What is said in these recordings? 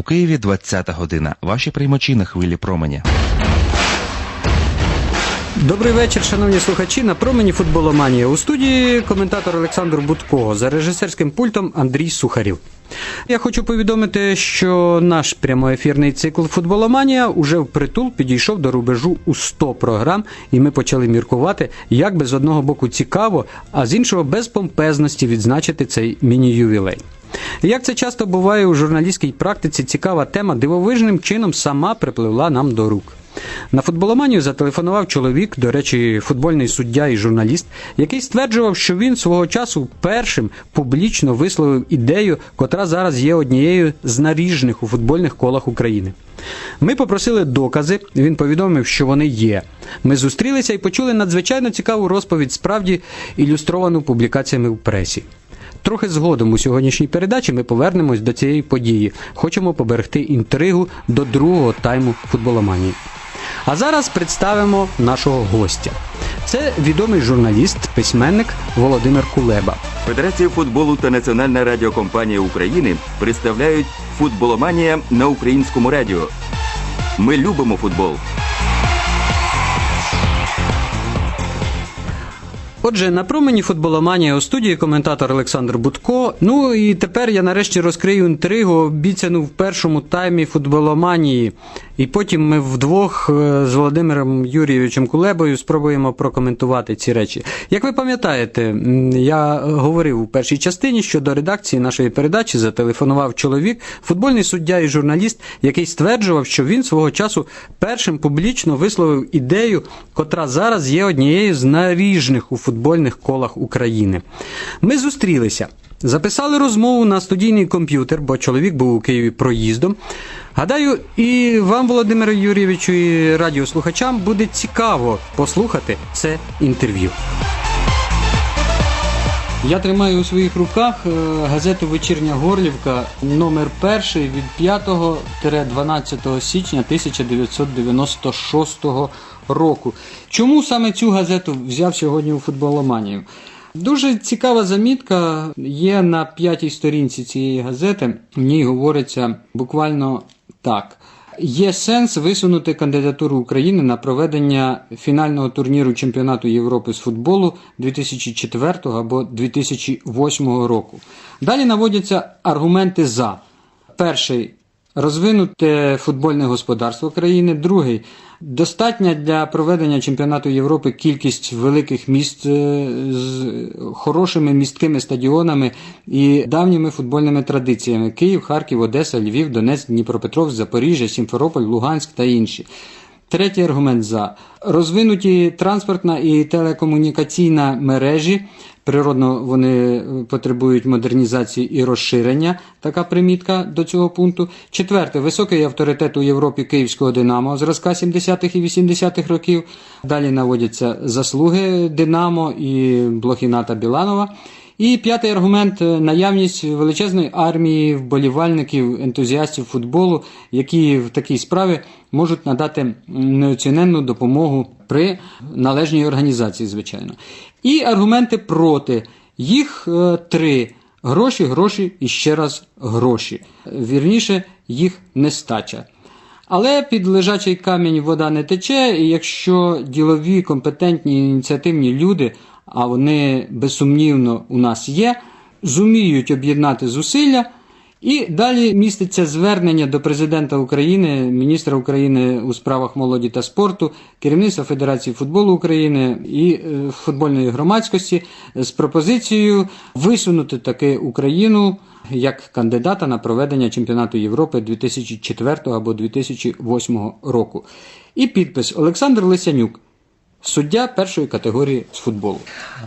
У Києві 20 година. Ваші приймачі на хвилі променя. Добрий вечір, шановні слухачі. На промені футболоманія. У студії коментатор Олександр Будко за режисерським пультом Андрій Сухарів. Я хочу повідомити, що наш прямоефірний цикл Футболоманія уже впритул підійшов до рубежу у 100 програм, і ми почали міркувати, як би з одного боку цікаво, а з іншого без помпезності відзначити цей міні-ювілей. Як це часто буває у журналістській практиці, цікава тема дивовижним чином сама припливла нам до рук. На футболоманію зателефонував чоловік, до речі, футбольний суддя і журналіст, який стверджував, що він свого часу першим публічно висловив ідею, котра зараз є однією з наріжних у футбольних колах України. Ми попросили докази. Він повідомив, що вони є. Ми зустрілися і почули надзвичайно цікаву розповідь, справді ілюстровану публікаціями в пресі. Трохи згодом у сьогоднішній передачі ми повернемось до цієї події. Хочемо поберегти інтригу до другого тайму футболоманії. А зараз представимо нашого гостя. Це відомий журналіст, письменник Володимир Кулеба. Федерація футболу та Національна радіокомпанія України представляють футболоманія на українському радіо. Ми любимо футбол. Отже, на промені футболоманія у студії коментатор Олександр Будко. Ну і тепер я нарешті розкрию інтригу, обіцяну в першому таймі футболоманії. І потім ми вдвох е, з Володимиром Юрійовичем Кулебою спробуємо прокоментувати ці речі. Як ви пам'ятаєте, я говорив у першій частині, що до редакції нашої передачі зателефонував чоловік, футбольний суддя і журналіст, який стверджував, що він свого часу першим публічно висловив ідею, котра зараз є однією з наріжних у футбольних колах України. Ми зустрілися. Записали розмову на студійний комп'ютер, бо чоловік був у Києві проїздом. Гадаю, і вам, Володимиру Юрійовичу, і радіослухачам буде цікаво послухати це інтерв'ю. Я тримаю у своїх руках е, газету Вечірня Горлівка номер 1 від 5-12 січня 1996 року. Чому саме цю газету взяв сьогодні у футболоманію? Дуже цікава замітка є на п'ятій сторінці цієї газети. В ній говориться буквально так. Є сенс висунути кандидатуру України на проведення фінального турніру чемпіонату Європи з футболу 2004 або 2008 року. Далі наводяться аргументи за. Перший розвинуте футбольне господарство країни. Другий достатня для проведення чемпіонату Європи кількість великих міст е, з хорошими місткими стадіонами і давніми футбольними традиціями: Київ, Харків, Одеса, Львів, Донецьк, Дніпропетровськ, Запоріжжя, Сімферополь, Луганськ та інші. Третій аргумент за розвинуті транспортна і телекомунікаційна мережі. Природно, вони потребують модернізації і розширення. Така примітка до цього пункту. Четверте, високий авторитет у Європі Київського Динамо зразка 70-х і 80-х років. Далі наводяться заслуги Динамо і Блохіната Біланова. І п'ятий аргумент наявність величезної армії вболівальників, ентузіастів футболу, які в такій справі можуть надати неоціненну допомогу при належній організації, звичайно. І аргументи проти. Їх е, три: гроші, гроші і ще раз гроші. Вірніше, їх нестача. Але під лежачий камінь вода не тече, і якщо ділові, компетентні ініціативні люди, а вони безсумнівно у нас є, зуміють об'єднати зусилля. І далі міститься звернення до президента України, міністра України у справах молоді та спорту, керівництва Федерації футболу України і е, футбольної громадськості з пропозицією висунути таки Україну як кандидата на проведення чемпіонату Європи 2004 або 2008 року. І підпис Олександр Лисянюк. Суддя першої категорії з футболу.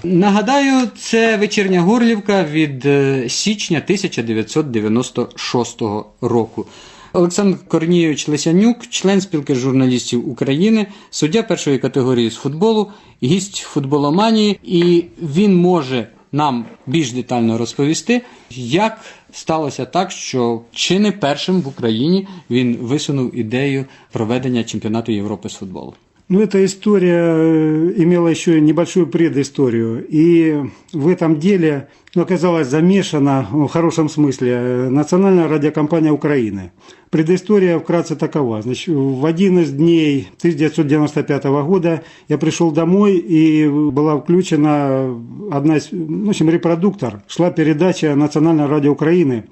Нагадаю, це вечірня Горлівка від е, січня 1996 року. Олександр Корнієвич Лисянюк, член спілки журналістів України, суддя першої категорії з футболу, гість футболоманії, і він може нам більш детально розповісти, як сталося так, що чи не першим в Україні він висунув ідею проведення чемпіонату Європи з футболу. Ну, эта история э, имела еще небольшую предысторию. И в этом деле ну, оказалась замешана, в хорошем смысле, э, Национальная радиокомпания Украины. Предыстория вкратце такова. Значит, в один из дней 1995 года я пришел домой, и была включена одна из, ну, в общем, репродуктор. Шла передача Национальной радио Украины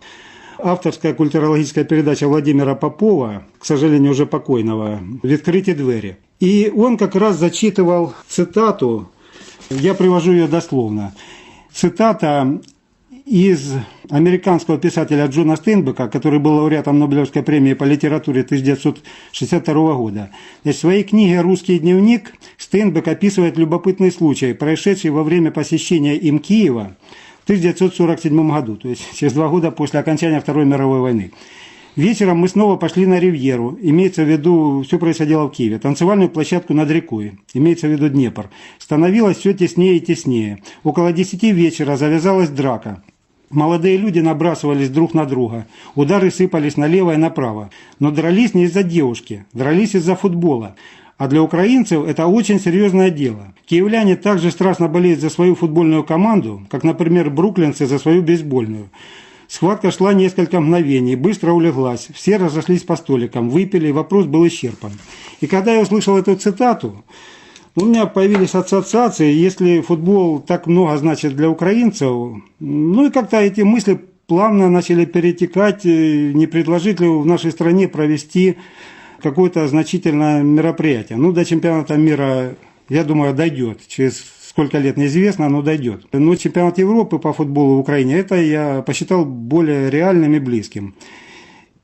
авторская культурологическая передача Владимира Попова, к сожалению, уже покойного, «Відкриті двери». И он как раз зачитывал цитату, я привожу ее дословно. Цитата из американского писателя Джона Стейнбека, который был лауреатом Нобелевской премии по литературе 1962 года. Значит, в своей книге «Русский дневник» Стейнбек описывает любопытный случай, происшедший во время посещения им Киева в 1947 году, то есть через два года после окончания Второй мировой войны. Вечером мы снова пошли на Ривьеру, имеется в виду, все происходило в Киеве, танцевальную площадку над рекой, имеется в виду Днепр. Становилось все теснее и теснее. Около 10 вечера завязалась драка. Молодые люди набрасывались друг на друга, удары сыпались налево и направо. Но дрались не из-за девушки, дрались из-за футбола. А для украинцев это очень серьезное дело. Киевляне также страстно болеют за свою футбольную команду, как, например, бруклинцы за свою бейсбольную. Схватка шла несколько мгновений, быстро улеглась, все разошлись по столикам, выпили, и вопрос был исчерпан. И когда я услышал эту цитату, у меня появились ассоциации, если футбол так много значит для украинцев, ну и как-то эти мысли плавно начали перетекать, э, не предложить ли в нашей стране провести какое-то значительное мероприятие. Ну, до чемпионата мира, я думаю, дойдет. Через сколько лет неизвестно, но дойдет. Но чемпионат Европы по футболу в Украине, это я посчитал более реальным и близким.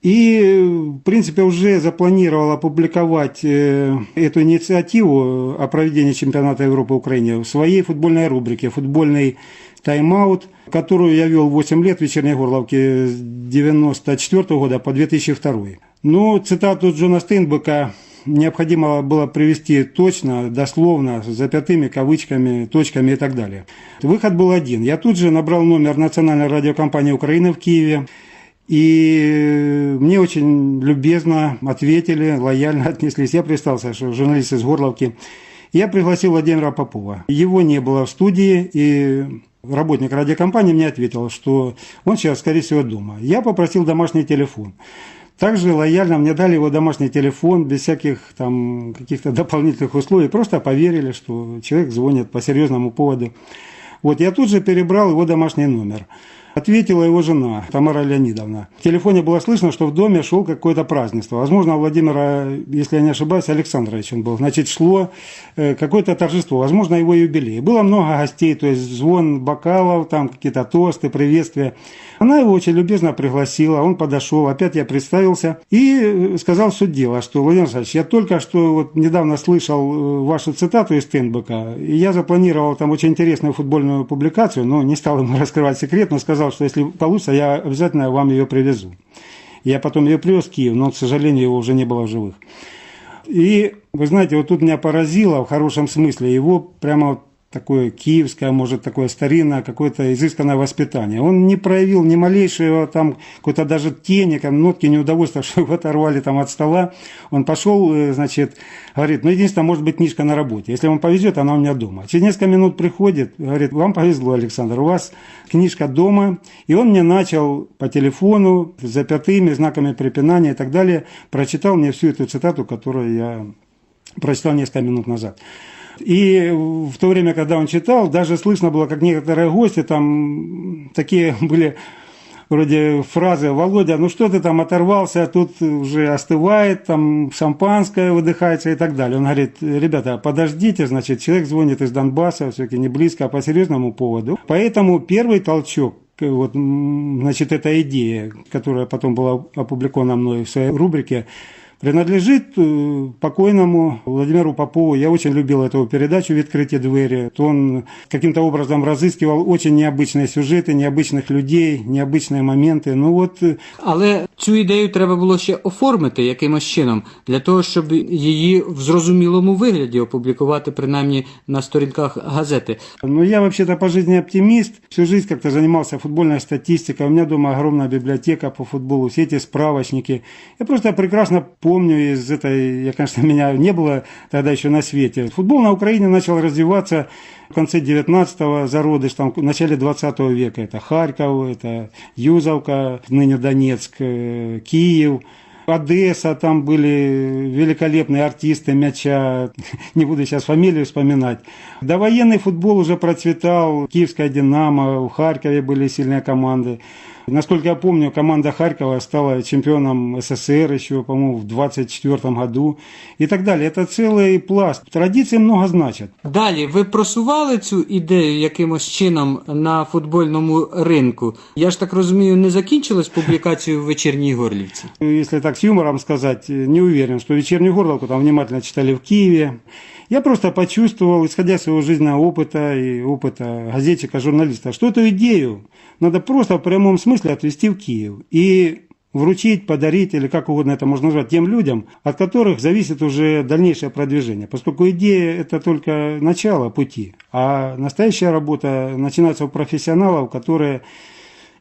И, в принципе, уже запланировал опубликовать э, эту инициативу о проведении чемпионата Европы в Украине в своей футбольной рубрике «Футбольный тайм-аут», которую я вел 8 лет в вечерней Горловке с 1994 года по 2002. Ну, цитату Джона Стейнбека необходимо было привести точно, дословно, с запятыми, кавычками, точками и так далее. Выход был один. Я тут же набрал номер Национальной радиокомпании Украины в Киеве. И мне очень любезно ответили, лояльно отнеслись. Я представился, что журналист из Горловки. Я пригласил Владимира Попова. Его не было в студии, и работник радиокомпании мне ответил, что он сейчас, скорее всего, дома. Я попросил домашний телефон. Также лояльно мне дали его домашний телефон, без всяких там каких-то дополнительных условий. Просто поверили, что человек звонит по серьезному поводу. Вот я тут же перебрал его домашний номер. Ответила его жена, Тамара Леонидовна. В телефоне было слышно, что в доме шел какое-то празднество. Возможно, у Владимира, если я не ошибаюсь, Александрович он был. Значит, шло э, какое-то торжество, возможно, его юбилей. Было много гостей, то есть звон бокалов, там какие-то тосты, приветствия. Она его очень любезно пригласила, он подошел, опять я представился и э, сказал суть дела, что, Владимир Александрович, я только что вот недавно слышал э, вашу цитату из Стенбека, и я запланировал там очень интересную футбольную публикацию, но не стал ему раскрывать секрет, но сказал, что если получится, я обязательно вам ее привезу. Я потом ее привез в Киев, но, к сожалению, его уже не было в живых. И, вы знаете, вот тут меня поразило в хорошем смысле, его прямо такое киевское, может, такое старинное, какое-то изысканное воспитание. Он не проявил ни малейшего там какой-то даже тени, там, нотки неудовольствия, что его оторвали там от стола. Он пошел, э, значит, говорит, ну, единственное, может быть, книжка на работе. Если вам повезет, она у меня дома. Через несколько минут приходит, говорит, вам повезло, Александр, у вас книжка дома. И он мне начал по телефону, с запятыми, знаками препинания и так далее, прочитал мне всю эту цитату, которую я прочитал несколько минут назад. И в то время, когда он читал, даже слышно было, как некоторые гости там такие были вроде фразы «Володя, ну что ты там оторвался, тут уже остывает, там шампанское выдыхается» и так далее. Он говорит, ребята, подождите, значит, человек звонит из Донбасса, все-таки не близко, а по серьезному поводу. Поэтому первый толчок вот, значит, эта идея, которая потом была опубликована мной в своей рубрике, принадлежит э, покойному Владимиру Попову. Я очень любил эту передачу «Відкриті двери». Он каким-то образом разыскивал очень необычные сюжеты, необычных людей, необычные моменты. Ну вот э, Але цю ідею треба було ще оформити якимось чином, для того, щоб її в зрозумілому вигляді опублікувати, принаймні на сторінках газети. Ну, я вообще-то по жизни оптимист. Всю жизнь как-то занимался футбольной статистикой. У меня дома огромная библиотека по футболу, все эти справочники. Я просто прекрасно помню из этой, я, конечно, меня не было тогда еще на свете. Футбол на Украине начал развиваться в конце 19-го зародыш, там, в начале 20 века. Это Харьков, это Юзовка, ныне Донецк, э, Киев. Одесса, там были великолепные артисты мяча, не буду сейчас фамилию вспоминать. Довоенный футбол уже процветал, Киевская «Динамо», в Харькове были сильные команды. Насколько я помню, команда Харькова стала чемпионом СССР еще, по-моему, в 24 году и так далее. Это целый пласт. Традиции много значат. Далі ви просували цю ідею якимось чином на футбольному ринку. Я ж так розумію, не закінчилось публікацію в вечірній горлівці. Если так с юмором сказать, не уверен, что вечернюю горловку там внимательно читали в Киеве. Я просто почувствовал, исходя из своего жизненного опыта и опыта газетчика, журналиста, что эту идею надо просто в прямом смысле отвезти в Киев и вручить, подарить или как угодно это можно назвать тем людям, от которых зависит уже дальнейшее продвижение. Поскольку идея это только начало пути, а настоящая работа начинается у профессионалов, которые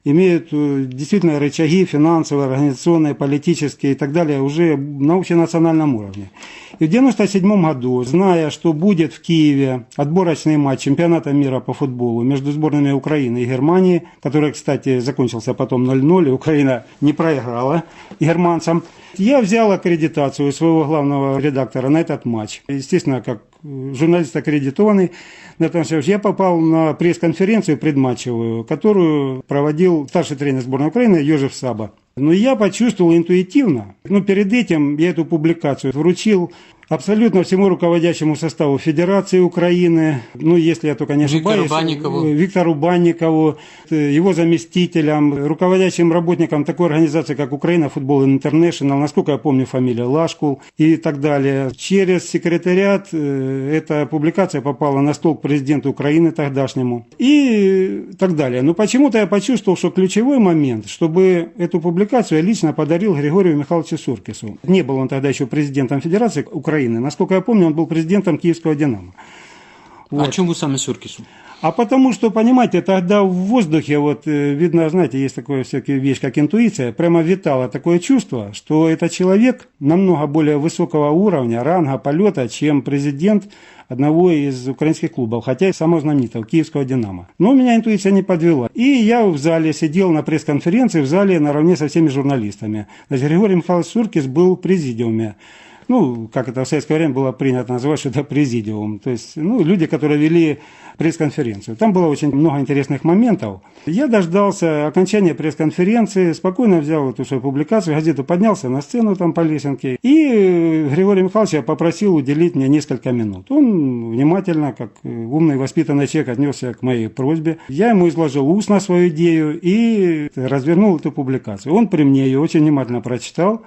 имеют э, действительно рычаги финансовые, организационные, политические и так далее уже на общенациональном уровне. И в 1997 году, зная, что будет в Киеве отборочный матч чемпионата мира по футболу между сборными Украины и Германии, который, кстати, закончился потом 0-0, и Украина не проиграла германцам, я взял аккредитацию своего главного редактора на этот матч. Естественно, как журналист аккредитованный, Натан Сергеевич, я попал на пресс-конференцию предматчевую, которую проводил старший тренер сборной Украины Йожев Саба. Но я почувствовал интуитивно, ну, перед этим я эту публикацию вручил абсолютно всему руководящему составу Федерации Украины, ну, если я только не Виктору ошибаюсь, Банникову. э, Виктору Банникову, э, его заместителям, руководящим работникам такой организации, как Украина Футбол Интернешнл, насколько я помню фамилия Лашкул и так далее. Через секретариат э, эта публикация попала на стол к президенту Украины тогдашнему и так далее. Но почему-то я почувствовал, что ключевой момент, чтобы эту публикацию я лично подарил Григорию Михайловичу Суркису. Не был он тогда еще президентом Федерации Украины. Насколько я помню, он был президентом Киевского «Динамо». А чому саме Суркісу? А потому что, понимаете, тогда в воздухе, вот э, видно, знаете, есть такая всякая вещь, как интуиция, прямо витало такое чувство, что это человек намного более высокого уровня, ранга, полета, чем президент одного из украинских клубов, хотя и самого знаменитого, киевского «Динамо». Но меня интуиция не подвела. И я в зале сидел на пресс-конференции, в зале наравне со всеми журналистами. Значит, Григорий Михайлович Суркис был в президиуме ну, как это в советское время было принято называть, что это президиум. То есть, ну, люди, которые вели пресс-конференцию. Там было очень много интересных моментов. Я дождался окончания пресс-конференции, спокойно взял эту свою публикацию, газету поднялся на сцену там по лесенке. И э, Григория Михайловича попросил уделить мне несколько минут. Он внимательно, как э, умный, воспитанный человек, отнесся к моей просьбе. Я ему изложил устно свою идею и развернул эту публикацию. Он при мне ее очень внимательно прочитал.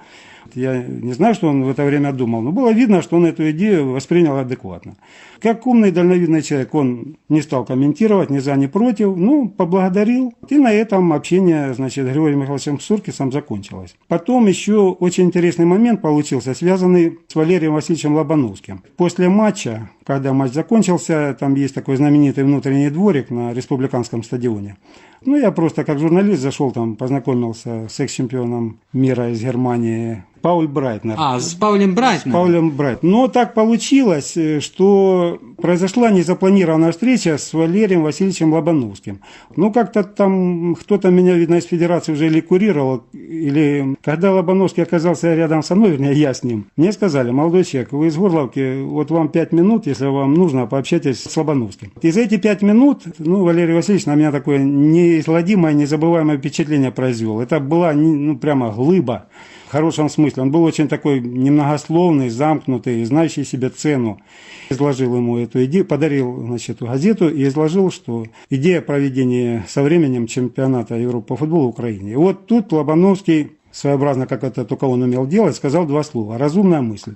Я не знаю, что он в это время думал, но было видно, что он эту идею воспринял адекватно. Как умный, дальновидный человек, он не стал комментировать ни за, ни против, ну, поблагодарил. И на этом общение, значит, Григорием Михайловичем Суркисом закончилось. Потом еще очень интересный момент получился, связанный с Валерием Васильевичем Лобановским. После матча, когда матч закончился, там есть такой знаменитый внутренний дворик на республиканском стадионе. Ну, я просто как журналист зашел там, познакомился с экс-чемпионом мира из Германии Пауль Брайтнер. А, з Паулем Брайтнером. Паулем Брайт. Но так получилось, э, что произошла незапланированная встреча с Валерием Васильевичем Лобановским. Ну, как-то там кто-то меня, видно, из Федерации уже или курировал, или когда Лобановский оказался рядом со мной, вернее, я с ним, мне сказали, молодой человек, вы из Горловки, вот вам пять минут, если вам нужно, пообщайтесь с Лобановским. И за эти пять минут, ну, Валерий Васильевич на меня такое неизгладимое, незабываемое впечатление произвел. Это была, ну, прямо глыба в хорошем смысле. Он был очень такой немногословный, замкнутый, знающий себе цену. Изложил ему эту идею, подарил значит, эту газету и изложил, что идея проведения со временем чемпионата Европы по футболу в Украине. И вот тут Лобановский, своеобразно, как это только он умел делать, сказал два слова. Разумная мысль.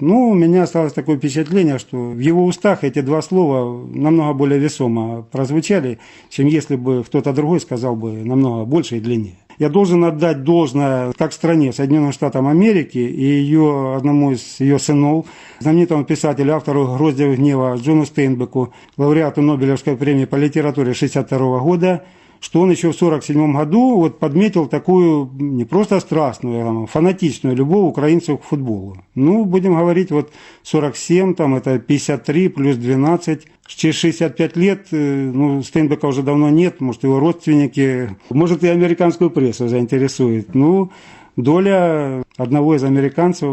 Ну, у меня осталось такое впечатление, что в его устах эти два слова намного более весомо прозвучали, чем если бы кто-то другой сказал бы намного больше и длиннее. Я должен отдать должное как стране, Соединенным Штатам Америки и ее, одному из ее сынов, знаменитому писателю, автору «Гроздья гнева» Джону Стейнбеку, лауреату Нобелевской премии по литературе 1962 года, что он еще в 1947 году вот подметил такую не просто страстную, а фанатичную любовь украинцев к футболу. Ну, будем говорить, вот 47, там это 53 плюс 12. Через 65 лет, э, ну, Стейнбека уже давно нет, может, его родственники, может, и американскую прессу заинтересует. Ну, доля одного из американцев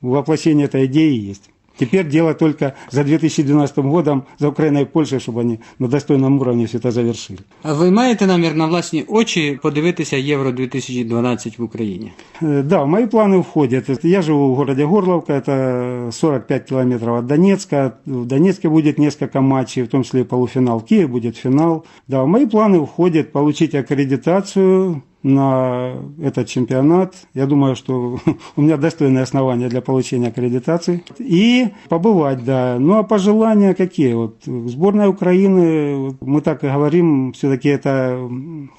в воплощении этой идеи есть. Теперь дело только за 2012 годом за Украиной и Польшей, чтобы они на достойном уровне все это завершили. А ви маєте намір на власні очі подивитися Євро 2012 в Україні? Э, Да, в мои планы входит. Это Я живу в городе Горловка, это 45 километров от Донецка. В Донецке будет несколько матчей, в том числе и полуфинал. В Киеве будет финал. Да, в мои планы входит получить аккредитацию на этот чемпионат. Я думаю, что у меня достойные основания для получения аккредитации. И побывать, да. Ну, а пожелания какие? Вот сборная Украины, мы так и говорим, все-таки это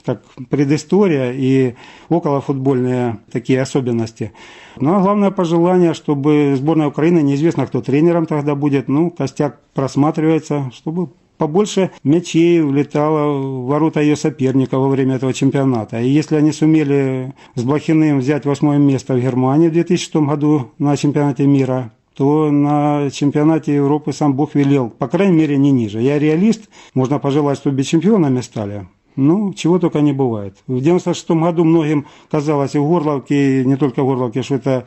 как предыстория и околофутбольные такие особенности. Ну, а главное пожелание, чтобы сборная Украины, неизвестно, кто тренером тогда будет, ну, костяк просматривается, чтобы побольше мячей влетало в ворота ее соперника во время этого чемпионата. И если они сумели с Блохиным взять восьмое место в Германии в 2006 году на чемпионате мира, то на чемпионате Европы сам Бог велел, по крайней мере, не ниже. Я реалист, можно пожелать, чтобы чемпионами стали. Ну, чего только не бывает. В 96 году многим казалось и в Горловке, и не только в Горловке, что это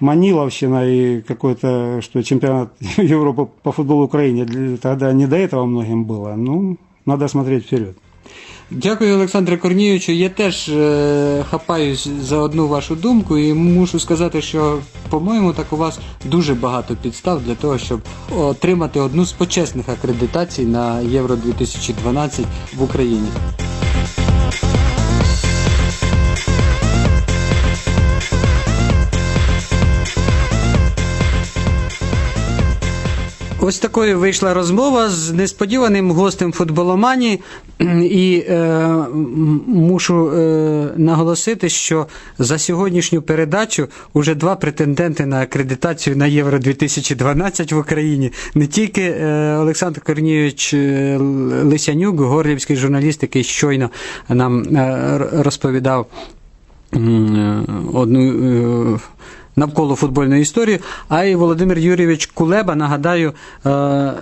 Маниловщина и какой-то, что чемпионат Европы по футболу в Украине. Для- Тогда не до этого многим было. Ну, надо смотреть вперед. Дякую, Олександре Корнієвичу. Я теж е, хапаюсь за одну вашу думку і мушу сказати, що, по-моєму, так у вас дуже багато підстав для того, щоб отримати одну з почесних акредитацій на Євро 2012 в Україні. Thank you. Ось такою вийшла розмова з несподіваним гостем футболомані. І е, мушу е, наголосити, що за сьогоднішню передачу уже два претенденти на акредитацію на Євро 2012 в Україні. Не тільки е, Олександр Корнієвич е, Лисянюк, горлівський журналіст, який щойно нам е, розповідав е, одну. е, Навколо футбольної історії, а й Володимир Юрійович Кулеба, нагадаю, е,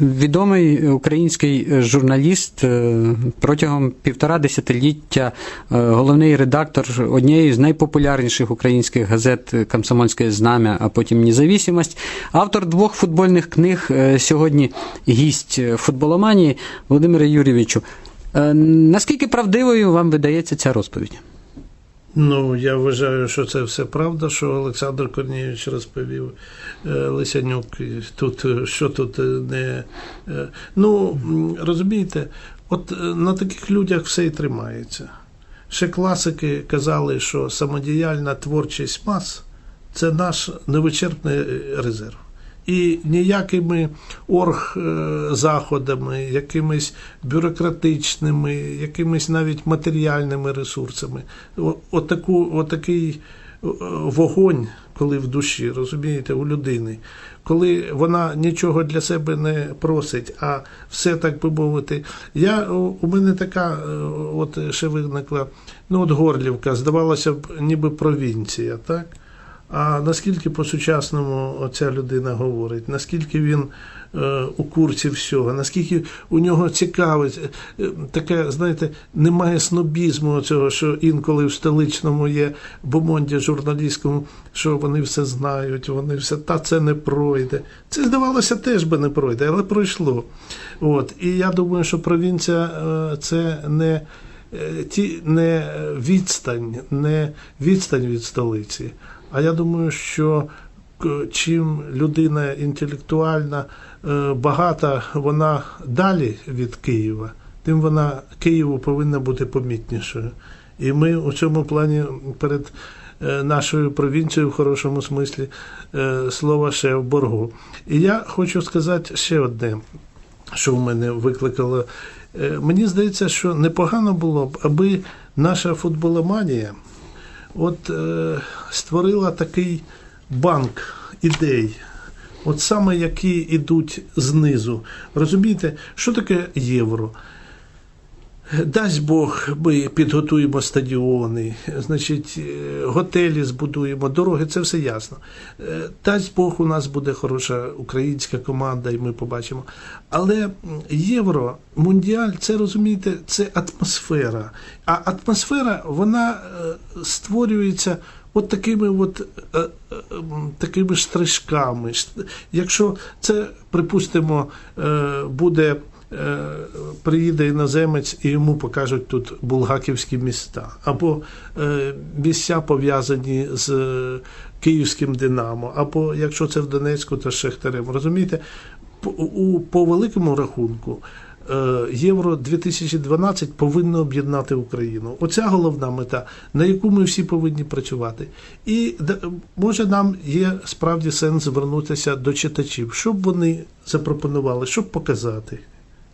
відомий український журналіст е, протягом півтора десятиліття, е, головний редактор однієї з найпопулярніших українських газет Комсомольське знам'я, а потім Независимость. Автор двох футбольних книг сьогодні гість футболоманії Володимире Юрійовичу. Наскільки правдивою вам видається ця розповідь? Ну, я вважаю, що це все правда, що Олександр Корнієвич розповів е, Лисянюк. Тут е, що тут е, не. Ну, розумієте, от на таких людях все і тримається. Ще класики казали, що самодіяльна творчість мас це наш невичерпний резерв. І ніякими оргзаходами, якимись бюрократичними, якимись навіть матеріальними ресурсами. Отаку, отакий е, вогонь, коли в душі, розумієте, у людини, коли вона нічого для себе не просить, а все так би мовити. Я, у у мене така, е, от ще виникла, ну от Горлівка, здавалося б, ніби провінція, так? А наскільки по-сучасному ця людина говорить, наскільки він е, у курсі всього, наскільки у нього цікавить, е, таке, знаєте, немає снобізму цього, що інколи в столичному є бомонді журналістському, що вони все знають, вони все, та це не пройде. Це, здавалося, теж би не пройде, але пройшло. От. І я думаю, що провінція е, це не. е, Ті не відстань, не відстань від столиці. А я думаю, що чим людина інтелектуальна е, багата, вона далі від Києва, тим вона Києву повинна бути помітнішою. І ми у цьому плані перед е, нашою провінцією в хорошому смислі е, слова ще в боргу. І я хочу сказати ще одне, що в мене викликало. Мені здається, що непогано було б, аби наша футболоманія от е, створила такий банк ідей, от саме які йдуть знизу. Розумієте, що таке євро? Дасть Бог, ми підготуємо стадіони, значить, е, готелі збудуємо, дороги, це все ясно. Е, Дасть Бог, у нас буде хороша українська команда, і ми побачимо. Але євро, мундіаль, це розумієте, це атмосфера. А атмосфера, вона е, створюється. От такими от такими штришками. Якщо це, припустимо, буде приїде іноземець і йому покажуть тут булгаківські міста, або е, місця пов'язані з е, київським Динамо, або якщо це в Донецьку, то з Шахтарем. Розумієте, у, по великому рахунку. е, Євро 2012 повинно об'єднати Україну. Оця головна мета, на яку ми всі повинні працювати. І може нам є справді сенс звернутися до читачів, щоб вони запропонували, щоб показати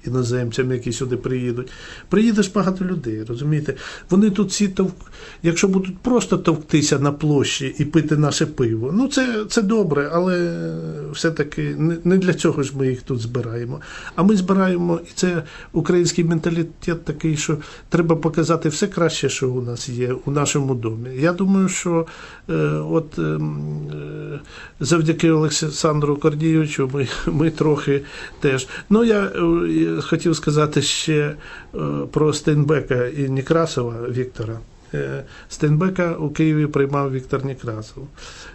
іноземцям, які сюди приїдуть. Приїде ж багато людей, розумієте? Вони тут всі товк... якщо будуть просто товктися на площі і пити наше пиво, ну це, це добре, але все-таки не, для цього ж ми їх тут збираємо. А ми збираємо, і це український менталітет такий, що треба показати все краще, що у нас є у нашому домі. Я думаю, що е, от ем, е, завдяки Олександру Кордійовичу ми, ми трохи теж. Ну, я, е, хотів сказати ще е, про Стейнбека і Некрасова Віктора. Е, Стейнбека у Києві приймав Віктор Некрасов.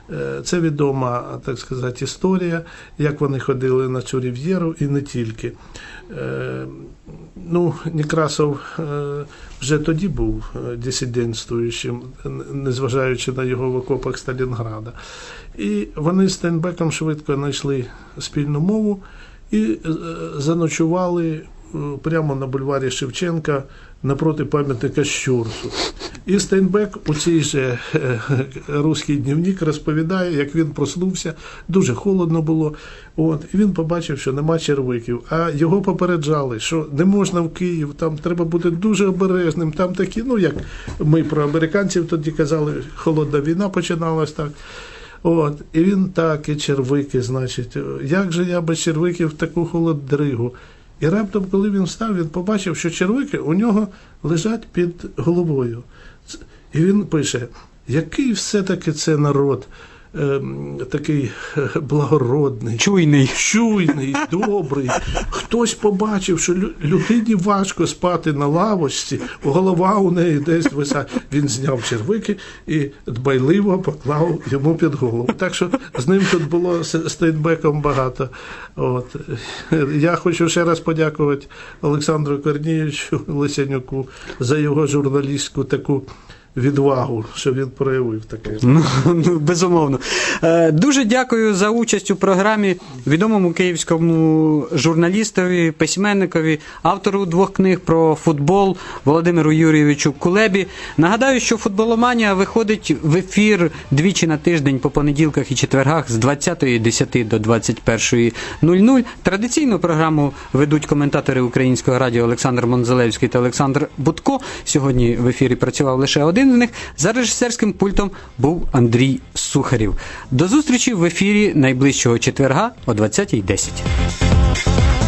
Е, Це відома, так сказати, історія, як вони ходили на цю рів'єру і не тільки. Ну, Некрасов вже тоді був дисидентствуючим, незважаючи на його в окопах Сталінграда. І вони з Стейнбеком швидко знайшли спільну мову і е, заночували е, прямо на бульварі Шевченка напроти пам'ятника Щурсу. І Стейнбек у цій же е, руський дневник розповідає, як він проснувся, дуже холодно було. От, і він побачив, що нема червиків. А його попереджали, що не можна в Київ, там треба бути дуже обережним. Там такі, ну як ми про американців тоді казали, холодна війна починалась так. От, і він так, і червики, значить, як же я без червиків таку холодригу? І раптом, коли він встав, він побачив, що червики у нього лежать під головою. І він пише: який все-таки це народ, такий е, благородний, Чуйний. чуйний, добрий. Хтось побачив, що людині важко спати на лавочці, голова у неї десь висає. Він зняв червики і дбайливо поклав йому під голову. Так що з ним тут було з Стейнбеком багато. От. Я хочу ще раз подякувати Олександру Корнієвичу Лисянюку за його журналістську таку відвагу, що він проявив таке. Ну, ну, безумовно. Е, Дуже дякую за участь у програмі відомому київському журналістові, письменникові, автору двох книг про футбол Володимиру Юрійовичу Кулебі. Нагадаю, що футболоманія виходить в ефір двічі на тиждень по понеділках і четвергах з 20.10 до 21.00. Традиційну програму ведуть коментатори українського радіо Олександр Монзелевський та Олександр Будко. Сьогодні в ефірі працював лише один з них. За режисерським пультом був Андрій Сухарів. До зустрічі в ефірі найближчого четверга о 20.10.